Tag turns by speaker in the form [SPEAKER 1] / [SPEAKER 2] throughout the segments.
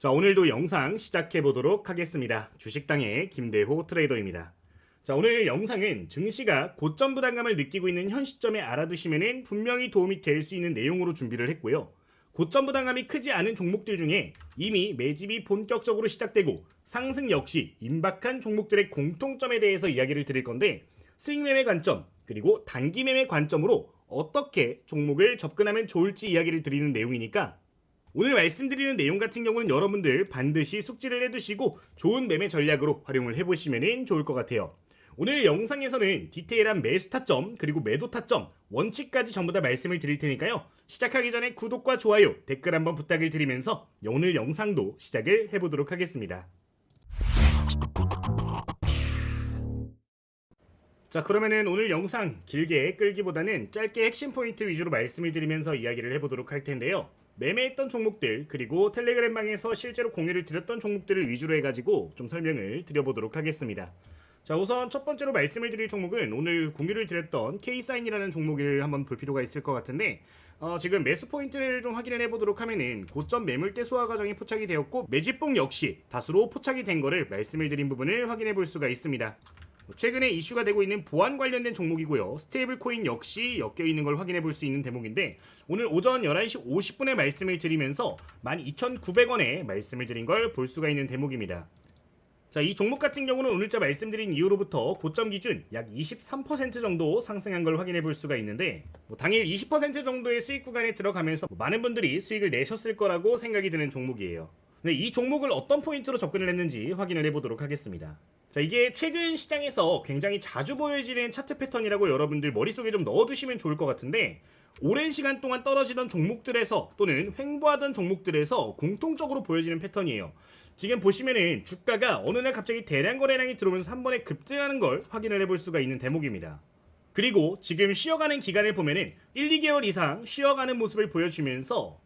[SPEAKER 1] 자, 오늘도 영상 시작해 보도록 하겠습니다. 주식당의 김대호 트레이더입니다. 자, 오늘 영상은 증시가 고점 부담감을 느끼고 있는 현 시점에 알아두시면 분명히 도움이 될 수 있는 내용으로 준비를 했고요. 고점 부담감이 크지 않은 종목들 중에 이미 매집이 본격적으로 시작되고 상승 역시 임박한 종목들의 공통점에 대해서 이야기를 드릴 건데 수익 매매 관점 그리고 단기 매매 관점으로 어떻게 종목을 접근하면 좋을지 이야기를 드리는 내용이니까 오늘 말씀드리는 내용 같은 경우는 여러분들 반드시 숙지를 해두시고 좋은 매매 전략으로 활용을 해보시면 좋을 것 같아요. 오늘 영상에서는 디테일한 매수 타점 그리고 매도 타점 원칙까지 전부 다 말씀을 드릴 테니까요. 시작하기 전에 구독과 좋아요 댓글 한번 부탁을 드리면서 오늘 영상도 시작을 해보도록 하겠습니다. 자 그러면은 오늘 영상 길게 끌기보다는 짧게 핵심 포인트 위주로 말씀을 드리면서 이야기를 해보도록 할 텐데요. 매매했던 종목들 그리고 텔레그램 방에서 실제로 공유를 드렸던 종목들을 위주로 해가지고 좀 설명을 드려보도록 하겠습니다. 자 우선 첫 번째로 말씀을 드릴 종목은 오늘 공유를 드렸던 K사인이라는 종목을 한번 볼 필요가 있을 것 같은데 어, 지금 매수 포인트를 좀 확인을 해보도록 하면은 고점 매물대 소화 과정이 포착이 되었고 매집봉 역시 다수로 포착이 된 거를 말씀을 드린 부분을 확인해 볼 수가 있습니다. 최근에 이슈가 되고 있는 보안 관련된 종목이고요. 스테이블 코인 역시 엮여 있는 걸 확인해 볼 수 있는 대목인데 오늘 오전 11시 50분에 말씀을 드리면서 12,900원에 말씀을 드린 걸 볼 수가 있는 대목입니다. 자, 이 종목 같은 경우는 오늘자 말씀드린 이후로부터 고점 기준 약 23% 정도 상승한 걸 확인해 볼 수가 있는데 뭐 당일 20% 정도의 수익 구간에 들어가면서 뭐 많은 분들이 수익을 내셨을 거라고 생각이 드는 종목이에요. 근데 이 종목을 어떤 포인트로 접근을 했는지 확인을 해보도록 하겠습니다. 자, 이게 최근 시장에서 굉장히 자주 보여지는 차트 패턴이라고 여러분들 머릿속에 좀 넣어두시면 좋을 것 같은데 오랜 시간 동안 떨어지던 종목들에서 또는 횡보하던 종목들에서 공통적으로 보여지는 패턴이에요. 지금 보시면은 주가가 어느 날 갑자기 대량 거래량이 들어오면서 한 번에 급등하는 걸 확인을 해볼 수가 있는 대목입니다. 그리고 지금 쉬어가는 기간을 보면은 1, 2개월 이상 쉬어가는 모습을 보여주면서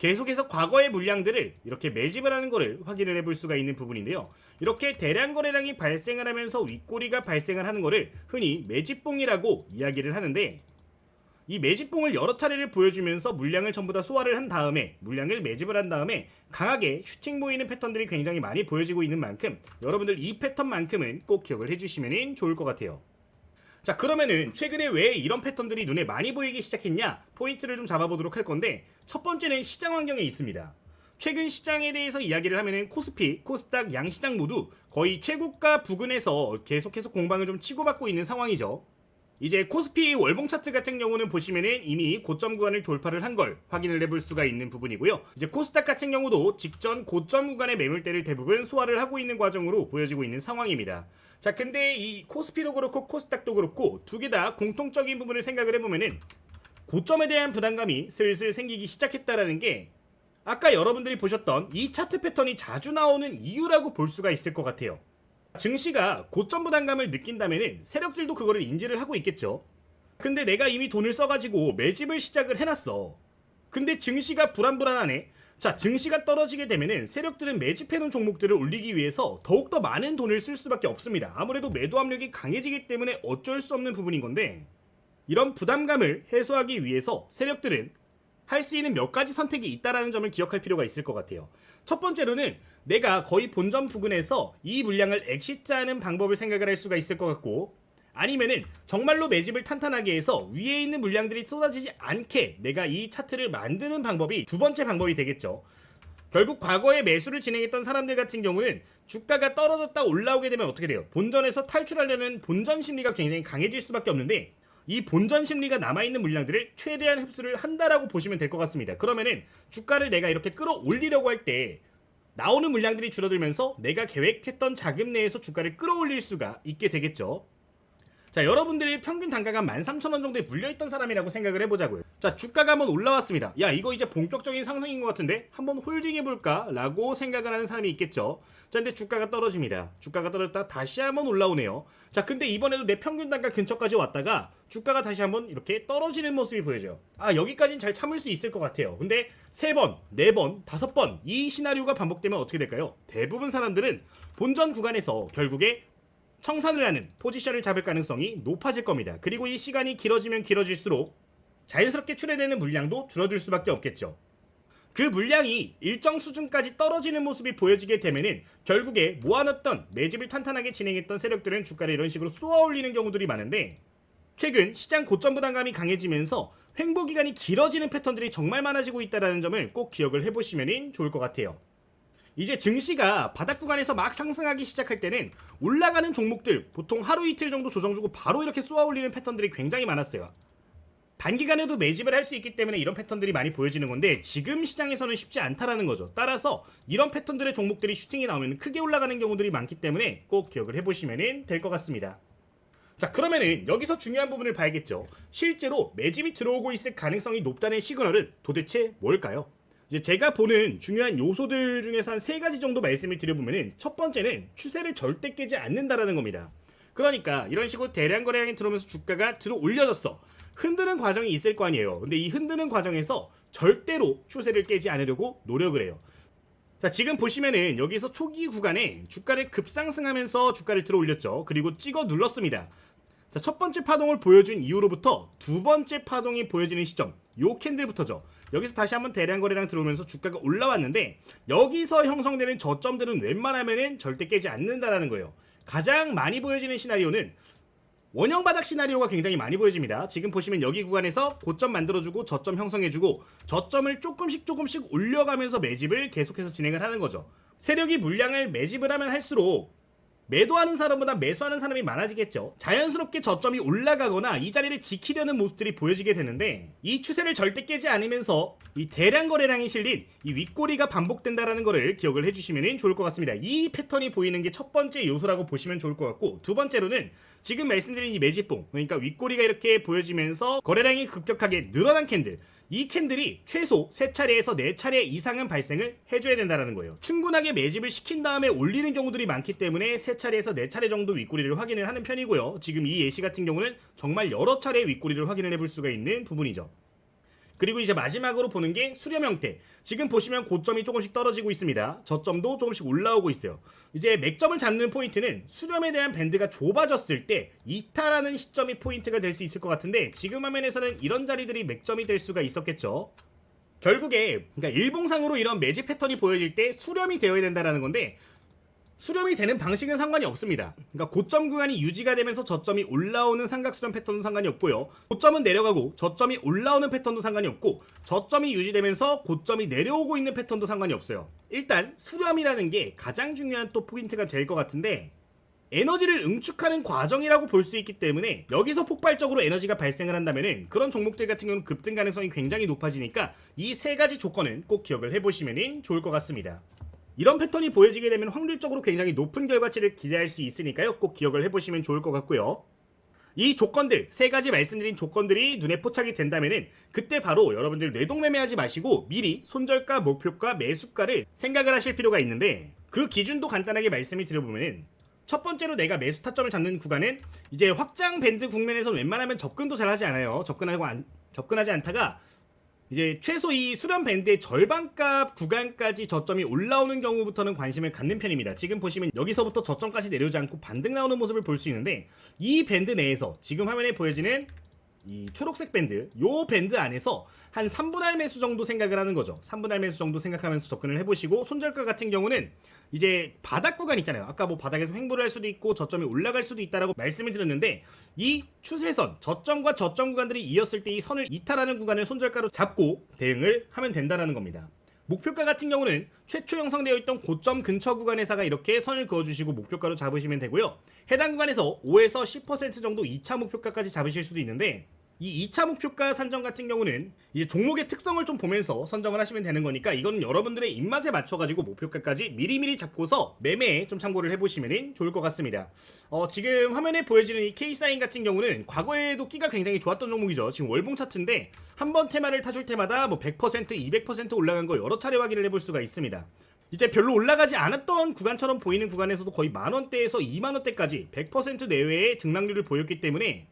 [SPEAKER 1] 계속해서 과거의 물량들을 이렇게 매집을 하는 것을 확인을 해볼 수가 있는 부분인데요. 이렇게 대량 거래량이 발생을 하면서 윗꼬리가 발생을 하는 것을 흔히 매집봉이라고 이야기를 하는데 이 매집봉을 여러 차례를 보여주면서 물량을 전부 다 소화를 한 다음에 물량을 매집을 한 다음에 강하게 슈팅 보이는 패턴들이 굉장히 많이 보여지고 있는 만큼 여러분들 이 패턴만큼은 꼭 기억을 해주시면 좋을 것 같아요. 자 그러면은 최근에 왜 이런 패턴들이 눈에 많이 보이기 시작했냐 포인트를 좀 잡아보도록 할 건데 첫 번째는 시장 환경에 있습니다. 최근 시장에 대해서 이야기를 하면은 코스피, 코스닥, 양시장 모두 거의 최고가 부근에서 계속해서 공방을 좀 치고받고 있는 상황이죠. 이제 코스피 월봉 차트 같은 경우는 보시면은 이미 고점 구간을 돌파를 한 걸 확인을 해볼 수가 있는 부분이고요. 이제 코스닥 같은 경우도 직전 고점 구간의 매물대를 대부분 소화를 하고 있는 과정으로 보여지고 있는 상황입니다. 자, 근데 이 코스피도 그렇고 코스닥도 그렇고 두 개 다 공통적인 부분을 생각을 해보면은 고점에 대한 부담감이 슬슬 생기기 시작했다라는 게 아까 여러분들이 보셨던 이 차트 패턴이 자주 나오는 이유라고 볼 수가 있을 것 같아요. 증시가 고점 부담감을 느낀다면 세력들도 그거를 인지를 하고 있겠죠. 근데 내가 이미 돈을 써가지고 매집을 시작을 해놨어. 근데 증시가 불안불안하네. 자, 증시가 떨어지게 되면은 세력들은 매집해놓은 종목들을 올리기 위해서 더욱더 많은 돈을 쓸 수밖에 없습니다. 아무래도 매도 압력이 강해지기 때문에 어쩔 수 없는 부분인 건데 이런 부담감을 해소하기 위해서 세력들은 할 수 있는 몇 가지 선택이 있다라는 점을 기억할 필요가 있을 것 같아요. 첫 번째로는 내가 거의 본전 부근에서 이 물량을 엑시트하는 방법을 생각을 할 수가 있을 것 같고 아니면은 정말로 매집을 탄탄하게 해서 위에 있는 물량들이 쏟아지지 않게 내가 이 차트를 만드는 방법이 두 번째 방법이 되겠죠. 결국 과거에 매수를 진행했던 사람들 같은 경우는 주가가 떨어졌다 올라오게 되면 어떻게 돼요? 본전에서 탈출하려는 본전 심리가 굉장히 강해질 수밖에 없는데 이 본전 심리가 남아있는 물량들을 최대한 흡수를 한다라고 보시면 될 것 같습니다. 그러면은 주가를 내가 이렇게 끌어올리려고 할 때 나오는 물량들이 줄어들면서 내가 계획했던 자금 내에서 주가를 끌어올릴 수가 있게 되겠죠. 자, 여러분들이 평균 단가가 13,000원 정도에 물려있던 사람이라고 생각을 해보자고요. 자, 주가가 한번 올라왔습니다. 야, 이거 이제 본격적인 상승인 것 같은데 한번 홀딩해볼까? 라고 생각을 하는 사람이 있겠죠. 자, 근데 주가가 떨어집니다. 주가가 떨어졌다 다시 한번 올라오네요. 자, 근데 이번에도 내 평균 단가 근처까지 왔다가 주가가 다시 한번 이렇게 떨어지는 모습이 보여져요. 아, 여기까지는 잘 참을 수 있을 것 같아요. 근데 세 번, 네 번, 다섯 번이 시나리오가 반복되면 어떻게 될까요? 대부분 사람들은 본전 구간에서 결국에 청산을 하는 포지션을 잡을 가능성이 높아질 겁니다. 그리고 이 시간이 길어지면 길어질수록 자연스럽게 출해되는 물량도 줄어들 수밖에 없겠죠. 그 물량이 일정 수준까지 떨어지는 모습이 보여지게 되면은 결국에 모아놨던 매집을 탄탄하게 진행했던 세력들은 주가를 이런 식으로 쏘아 올리는 경우들이 많은데 최근 시장 고점 부담감이 강해지면서 횡보 기간이 길어지는 패턴들이 정말 많아지고 있다는 점을 꼭 기억을 해보시면 좋을 것 같아요. 이제 증시가 바닥 구간에서 막 상승하기 시작할 때는 올라가는 종목들 보통 하루 이틀 정도 조정 주고 바로 이렇게 쏘아 올리는 패턴들이 굉장히 많았어요. 단기간에도 매집을 할 수 있기 때문에 이런 패턴들이 많이 보여지는 건데 지금 시장에서는 쉽지 않다라는 거죠. 따라서 이런 패턴들의 종목들이 슈팅이 나오면 크게 올라가는 경우들이 많기 때문에 꼭 기억을 해보시면 될 것 같습니다. 자 그러면은 여기서 중요한 부분을 봐야겠죠. 실제로 매집이 들어오고 있을 가능성이 높다는 시그널은 도대체 뭘까요? 이제 제가 보는 중요한 요소들 중에서 한 세 가지 정도 말씀을 드려보면은 첫 번째는 추세를 절대 깨지 않는다라는 겁니다. 그러니까 이런 식으로 대량 거래량이 들어오면서 주가가 들어 올려졌어. 흔드는 과정이 있을 거 아니에요. 근데 이 흔드는 과정에서 절대로 추세를 깨지 않으려고 노력을 해요. 자, 지금 보시면은 여기서 초기 구간에 주가를 급상승하면서 주가를 들어 올렸죠. 그리고 찍어 눌렀습니다. 자, 첫 번째 파동을 보여준 이후로부터 두 번째 파동이 보여지는 시점, 요 캔들부터죠. 여기서 다시 한번 대량 거래량 들어오면서 주가가 올라왔는데 여기서 형성되는 저점들은 웬만하면은 절대 깨지 않는다라는 거예요. 가장 많이 보여지는 시나리오는 원형 바닥 시나리오가 굉장히 많이 보여집니다. 지금 보시면 여기 구간에서 고점 만들어주고 저점 형성해주고 저점을 조금씩 조금씩 올려가면서 매집을 계속해서 진행을 하는 거죠. 세력이 물량을 매집을 하면 할수록 매도하는 사람보다 매수하는 사람이 많아지겠죠. 자연스럽게 저점이 올라가거나 이 자리를 지키려는 모습들이 보여지게 되는데 이 추세를 절대 깨지 않으면서 이 대량 거래량이 실린 이 윗꼬리가 반복된다라는 것을 기억을 해주시면 좋을 것 같습니다. 이 패턴이 보이는 게 첫 번째 요소라고 보시면 좋을 것 같고 두 번째로는 지금 말씀드린 이 매집봉 그러니까 윗꼬리가 이렇게 보여지면서 거래량이 급격하게 늘어난 캔들 이 캔들이 최소 3차례에서 4차례 이상은 발생을 해줘야 된다는 거예요. 충분하게 매집을 시킨 다음에 올리는 경우들이 많기 때문에 3차례에서 4차례 정도 윗꼬리를 확인을 하는 편이고요. 지금 이 예시 같은 경우는 정말 여러 차례 윗꼬리를 확인을 해볼 수가 있는 부분이죠. 그리고 이제 마지막으로 보는 게 수렴 형태. 지금 보시면 고점이 조금씩 떨어지고 있습니다. 저점도 조금씩 올라오고 있어요. 이제 맥점을 잡는 포인트는 수렴에 대한 밴드가 좁아졌을 때 이탈하는 시점이 포인트가 될 수 있을 것 같은데 지금 화면에서는 이런 자리들이 맥점이 될 수가 있었겠죠. 결국에 그러니까 일봉상으로 이런 매집 패턴이 보여질 때 수렴이 되어야 된다라는 건데 수렴이 되는 방식은 상관이 없습니다. 그러니까 고점 구간이 유지가 되면서 저점이 올라오는 삼각 수렴 패턴도 상관이 없고요. 고점은 내려가고 저점이 올라오는 패턴도 상관이 없고 저점이 유지되면서 고점이 내려오고 있는 패턴도 상관이 없어요. 일단 수렴이라는 게 가장 중요한 또 포인트가 될 것 같은데 에너지를 응축하는 과정이라고 볼 수 있기 때문에 여기서 폭발적으로 에너지가 발생을 한다면은 그런 종목들 같은 경우는 급등 가능성이 굉장히 높아지니까 이 세 가지 조건은 꼭 기억을 해보시면 좋을 것 같습니다. 이런 패턴이 보여지게 되면 확률적으로 굉장히 높은 결과치를 기대할 수 있으니까요. 꼭 기억을 해보시면 좋을 것 같고요. 이 조건들 세 가지 말씀드린 조건들이 눈에 포착이 된다면은 그때 바로 여러분들 뇌동매매하지 마시고 미리 손절가, 목표가, 매수가를 생각을 하실 필요가 있는데 그 기준도 간단하게 말씀을 드려보면은 첫 번째로 내가 매수 타점을 잡는 구간은 이제 확장 밴드 국면에서 웬만하면 접근도 잘 하지 않아요. 접근하고 안, 접근하지 않다가 이제 최소 이 수렴 밴드의 절반값 구간까지 저점이 올라오는 경우부터는 관심을 갖는 편입니다. 지금 보시면 여기서부터 저점까지 내려오지 않고 반등 나오는 모습을 볼 수 있는데 이 밴드 내에서 지금 화면에 보여지는 이 초록색 밴드, 요 밴드 안에서 한 3분할 매수 정도 생각을 하는 거죠. 3분할 매수 정도 생각하면서 접근을 해보시고 손절가 같은 경우는 이제 바닥 구간 있잖아요. 아까 뭐 바닥에서 횡보를 할 수도 있고 저점이 올라갈 수도 있다라고 말씀을 드렸는데 이 추세선 저점과 저점 구간들이 이었을 때 이 선을 이탈하는 구간을 손절가로 잡고 대응을 하면 된다는 겁니다. 목표가 같은 경우는 최초 형성되어 있던 고점 근처 구간에서가 이렇게 선을 그어주시고 목표가로 잡으시면 되고요. 해당 구간에서 5에서 10% 정도 2차 목표가까지 잡으실 수도 있는데 이 2차 목표가 산정 같은 경우는 이제 종목의 특성을 좀 보면서 선정을 하시면 되는 거니까 이건 여러분들의 입맛에 맞춰가지고 목표가까지 미리미리 잡고서 매매에 좀 참고를 해보시면 좋을 것 같습니다. 어, 지금 화면에 보여지는 이 K사인 같은 경우는 과거에도 끼가 굉장히 좋았던 종목이죠. 지금 월봉 차트인데 한 번 테마를 타줄 때마다 뭐 100%, 200% 올라간 거 여러 차례 확인을 해볼 수가 있습니다. 이제 별로 올라가지 않았던 구간처럼 보이는 구간에서도 거의 만원대에서 2만원대까지 100% 내외의 등락률을 보였기 때문에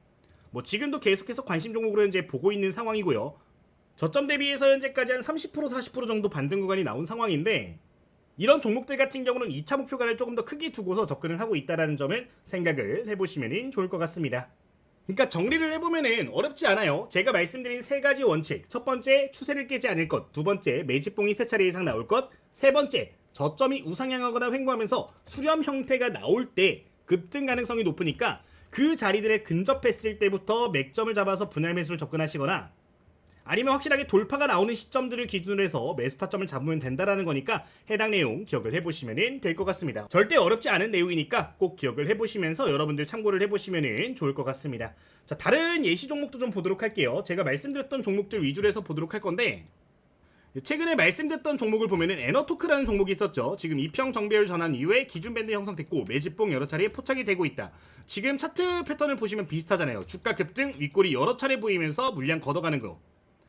[SPEAKER 1] 뭐 지금도 계속해서 관심 종목으로 현재 보고 있는 상황이고요. 저점 대비해서 현재까지 한 30% 40% 정도 반등 구간이 나온 상황인데 이런 종목들 같은 경우는 2차 목표가를 조금 더 크게 두고서 접근을 하고 있다는 점은 생각을 해보시면 좋을 것 같습니다. 그러니까 정리를 해보면은 어렵지 않아요. 제가 말씀드린 세 가지 원칙. 첫 번째, 추세를 깨지 않을 것. 두 번째, 매집봉이 세 차례 이상 나올 것. 세 번째, 저점이 우상향하거나 횡보하면서 수렴 형태가 나올 때 급등 가능성이 높으니까 그 자리들에 근접했을 때부터 맥점을 잡아서 분할 매수를 접근하시거나 아니면 확실하게 돌파가 나오는 시점들을 기준으로 해서 매수 타점을 잡으면 된다라는 거니까 해당 내용 기억을 해보시면 될 것 같습니다. 절대 어렵지 않은 내용이니까 꼭 기억을 해보시면서 여러분들 참고를 해보시면 좋을 것 같습니다. 자 다른 예시 종목도 좀 보도록 할게요. 제가 말씀드렸던 종목들 위주로 해서 보도록 할 건데 최근에 말씀드렸던 종목을 보면은 에너토크라는 종목이 있었죠. 지금 이평 정배열 전환 이후에 기준 밴드 형성됐고 매집봉 여러 차례 포착이 되고 있다. 지금 차트 패턴을 보시면 비슷하잖아요. 주가 급등 윗골이 여러 차례 보이면서 물량 걷어가는 거.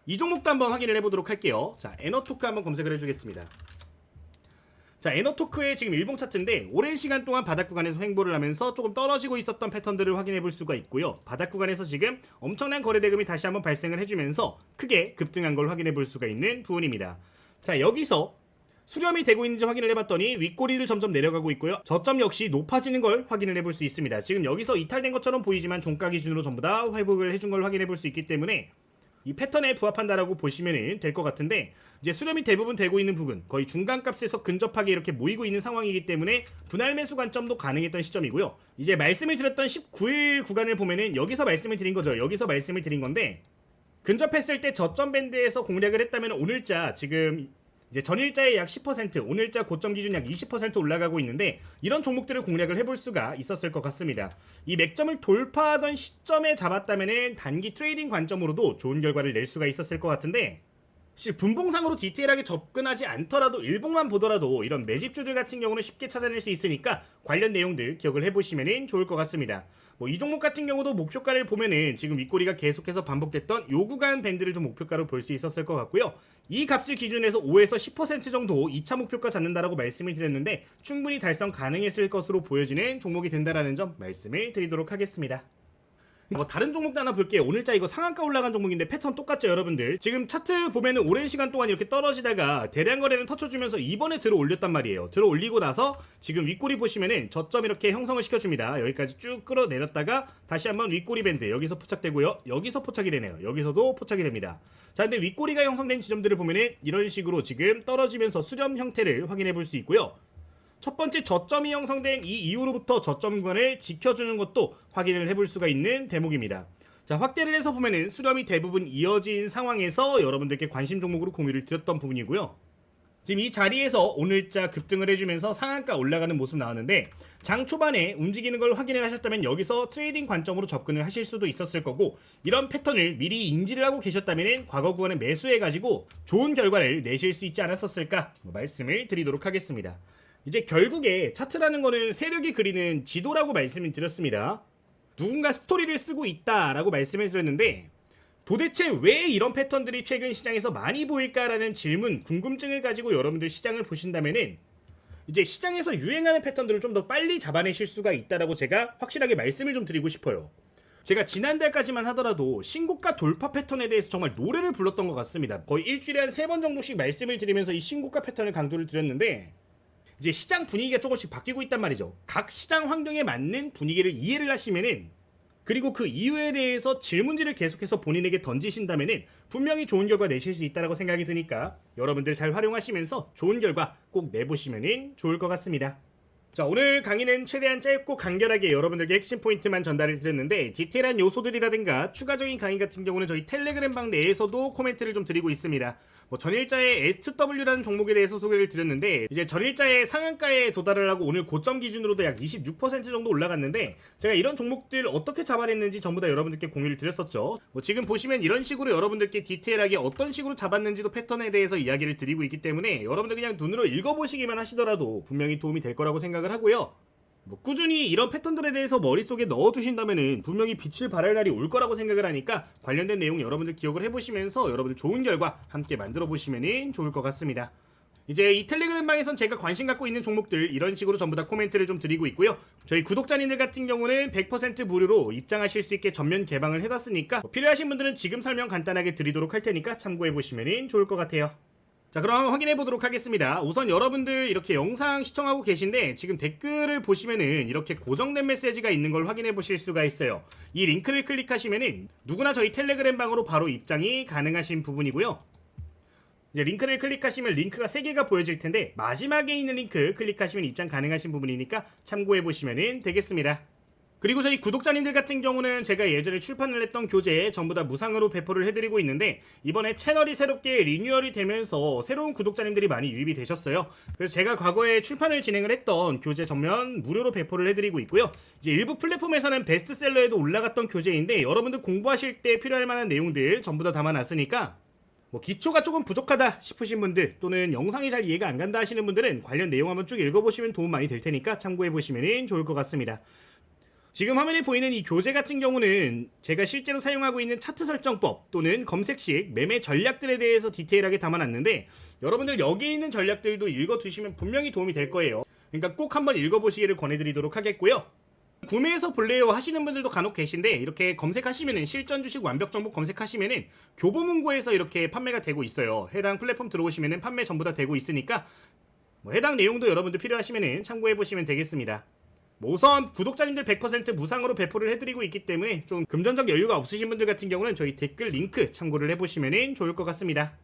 [SPEAKER 1] 이 종목도 한번 확인을 해보도록 할게요. 자, 에너토크 한번 검색을 해주겠습니다. 자, 에너토크의 지금 일봉 차트인데 오랜 시간 동안 바닥 구간에서 횡보를 하면서 조금 떨어지고 있었던 패턴들을 확인해 볼 수가 있고요. 바닥 구간에서 지금 엄청난 거래 대금이 다시 한번 발생을 해주면서 크게 급등한 걸 확인해 볼 수가 있는 부분입니다. 자, 여기서 수렴이 되고 있는지 확인을 해봤더니 윗꼬리를 점점 내려가고 있고요. 저점 역시 높아지는 걸 확인을 해볼 수 있습니다. 지금 여기서 이탈된 것처럼 보이지만 종가 기준으로 전부 다 회복을 해준 걸 확인해 볼 수 있기 때문에 이 패턴에 부합한다라고 보시면 될 것 같은데 이제 수렴이 대부분 되고 있는 부분 거의 중간값에서 근접하게 이렇게 모이고 있는 상황이기 때문에 분할 매수 관점도 가능했던 시점이고요. 이제 말씀을 드렸던 19일 구간을 보면은 여기서 말씀을 드린 거죠. 여기서 말씀을 드린 건데 근접했을 때 저점 밴드에서 공략을 했다면 오늘자 지금 이제 전일자의 약 10%, 오늘자 고점 기준 약 20% 올라가고 있는데 이런 종목들을 공략을 해볼 수가 있었을 것 같습니다. 이 맥점을 돌파하던 시점에 잡았다면 단기 트레이딩 관점으로도 좋은 결과를 낼 수가 있었을 것 같은데 사 실 분봉상으로 디테일하게 접근하지 않더라도 일봉만 보더라도 이런 매집주들 같은 경우는 쉽게 찾아낼 수 있으니까 관련 내용들 기억을 해보시면 좋을 것 같습니다. 뭐 이 종목 같은 경우도 목표가를 보면은 지금 윗꼬리가 계속해서 반복됐던 요 구간 밴드를 좀 목표가로 볼 수 있었을 것 같고요. 이 값을 기준해서 5에서 10% 정도 2차 목표가 잡는다라고 말씀을 드렸는데 충분히 달성 가능했을 것으로 보여지는 종목이 된다라는 점 말씀을 드리도록 하겠습니다. 뭐 다른 종목도 하나 볼게요. 오늘자 이거 상한가 올라간 종목인데 패턴 똑같죠, 여러분들? 지금 차트 보면은 오랜 시간 동안 이렇게 떨어지다가 대량 거래는 터쳐주면서 이번에 들어 올렸단 말이에요. 들어 올리고 나서 지금 윗꼬리 보시면은 저점 이렇게 형성을 시켜줍니다. 여기까지 쭉 끌어내렸다가 다시 한번 윗꼬리 밴드 여기서 포착되고요. 여기서 포착이 되네요. 여기서도 포착이 됩니다. 자, 근데 윗꼬리가 형성된 지점들을 보면은 이런 식으로 지금 떨어지면서 수렴 형태를 확인해 볼 수 있고요. 첫 번째 저점이 형성된 이 이후로부터 저점 구간을 지켜주는 것도 확인을 해볼 수가 있는 대목입니다. 자, 확대를 해서 보면은 수렴이 대부분 이어진 상황에서 여러분들께 관심 종목으로 공유를 드렸던 부분이고요. 지금 이 자리에서 오늘자 급등을 해주면서 상한가 올라가는 모습 나왔는데 장 초반에 움직이는 걸 확인을 하셨다면 여기서 트레이딩 관점으로 접근을 하실 수도 있었을 거고 이런 패턴을 미리 인지를 하고 계셨다면 과거 구간에 매수해가지고 좋은 결과를 내실 수 있지 않았었을까 뭐 말씀을 드리도록 하겠습니다. 이제 결국에 차트라는 거는 세력이 그리는 지도라고 말씀을 드렸습니다. 누군가 스토리를 쓰고 있다라고 말씀을 드렸는데 도대체 왜 이런 패턴들이 최근 시장에서 많이 보일까라는 질문, 궁금증을 가지고 여러분들 시장을 보신다면은 이제 시장에서 유행하는 패턴들을 좀 더 빨리 잡아내실 수가 있다라고 제가 확실하게 말씀을 좀 드리고 싶어요. 제가 지난달까지만 하더라도 신고가 돌파 패턴에 대해서 정말 노래를 불렀던 것 같습니다. 거의 일주일에 한 세 번 정도씩 말씀을 드리면서 이 신고가 패턴을 강조를 드렸는데 이제 시장 분위기가 조금씩 바뀌고 있단 말이죠. 각 시장 환경에 맞는 분위기를 이해를 하시면은 그리고 그 이유에 대해서 질문지를 계속해서 본인에게 던지신다면은 분명히 좋은 결과 내실 수 있다라고 생각이 드니까 여러분들 잘 활용하시면서 좋은 결과 꼭 내보시면은 좋을 것 같습니다. 자 오늘 강의는 최대한 짧고 간결하게 여러분들께 핵심 포인트만 전달을 드렸는데 디테일한 요소들이라든가 추가적인 강의 같은 경우는 저희 텔레그램 방 내에서도 코멘트를 좀 드리고 있습니다. 뭐 전일자의 S2W라는 종목에 대해서 소개를 드렸는데 이제 전일자의 상한가에 도달을 하고 오늘 고점 기준으로도 약 26% 정도 올라갔는데 제가 이런 종목들 어떻게 잡아냈는지 전부 다 여러분들께 공유를 드렸었죠. 뭐 지금 보시면 이런 식으로 여러분들께 디테일하게 어떤 식으로 잡았는지도 패턴에 대해서 이야기를 드리고 있기 때문에 여러분들 그냥 눈으로 읽어보시기만 하시더라도 분명히 도움이 될 거라고 생각을 하고요. 뭐 꾸준히 이런 패턴들에 대해서 머릿속에 넣어두신다면은 분명히 빛을 발할 날이 올 거라고 생각을 하니까 관련된 내용 여러분들 기억을 해보시면서 여러분들 좋은 결과 함께 만들어 보시면 좋을 것 같습니다. 이제 이 텔레그램 방에선 제가 관심 갖고 있는 종목들 이런 식으로 전부 다 코멘트를 좀 드리고 있고요. 저희 구독자님들 같은 경우는 100% 무료로 입장하실 수 있게 전면 개방을 해놨으니까 뭐 필요하신 분들은 지금 설명 간단하게 드리도록 할 테니까 참고해 보시면 좋을 것 같아요. 자 그럼 확인해 보도록 하겠습니다. 우선 여러분들 이렇게 영상 시청하고 계신데 지금 댓글을 보시면은 이렇게 고정된 메시지가 있는 걸 확인해 보실 수가 있어요. 이 링크를 클릭하시면은 누구나 저희 텔레그램 방으로 바로 입장이 가능하신 부분이고요. 이제 링크를 클릭하시면 링크가 3개가 보여질 텐데 마지막에 있는 링크 클릭하시면 입장 가능하신 부분이니까 참고해 보시면 되겠습니다. 그리고 저희 구독자님들 같은 경우는 제가 예전에 출판을 했던 교재 전부 다 무상으로 배포를 해드리고 있는데 이번에 채널이 새롭게 리뉴얼이 되면서 새로운 구독자님들이 많이 유입이 되셨어요. 그래서 제가 과거에 출판을 진행을 했던 교재 전면 무료로 배포를 해드리고 있고요. 이제 일부 플랫폼에서는 베스트셀러에도 올라갔던 교재인데 여러분들 공부하실 때 필요할 만한 내용들 전부 다 담아놨으니까 뭐 기초가 조금 부족하다 싶으신 분들 또는 영상이 잘 이해가 안 간다 하시는 분들은 관련 내용 한번 쭉 읽어보시면 도움 많이 될 테니까 참고해 보시면 좋을 것 같습니다. 지금 화면에 보이는 이 교재 같은 경우는 제가 실제로 사용하고 있는 차트 설정법 또는 검색식 매매 전략들에 대해서 디테일하게 담아놨는데 여러분들 여기 있는 전략들도 읽어주시면 분명히 도움이 될 거예요. 그러니까 꼭 한번 읽어보시기를 권해드리도록 하겠고요. 구매해서 볼래요 하시는 분들도 간혹 계신데 이렇게 검색하시면은 실전 주식 완벽 정보 검색하시면은 교보문고에서 이렇게 판매가 되고 있어요. 해당 플랫폼 들어오시면은 판매 전부 다 되고 있으니까 뭐 해당 내용도 여러분들 필요하시면은 참고해 보시면 되겠습니다. 뭐 우선 구독자님들 100% 무상으로 배포를 해드리고 있기 때문에 좀 금전적 여유가 없으신 분들 같은 경우는 저희 댓글 링크 참고를 해보시면 좋을 것 같습니다.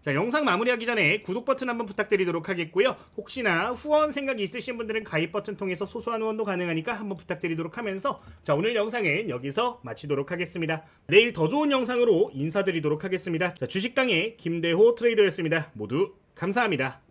[SPEAKER 1] 자 영상 마무리하기 전에 구독 버튼 한번 부탁드리도록 하겠고요. 혹시나 후원 생각이 있으신 분들은 가입 버튼 통해서 소소한 후원도 가능하니까 한번 부탁드리도록 하면서 자 오늘 영상은 여기서 마치도록 하겠습니다. 내일 더 좋은 영상으로 인사드리도록 하겠습니다. 자 주식당의 김대호 트레이더였습니다. 모두 감사합니다.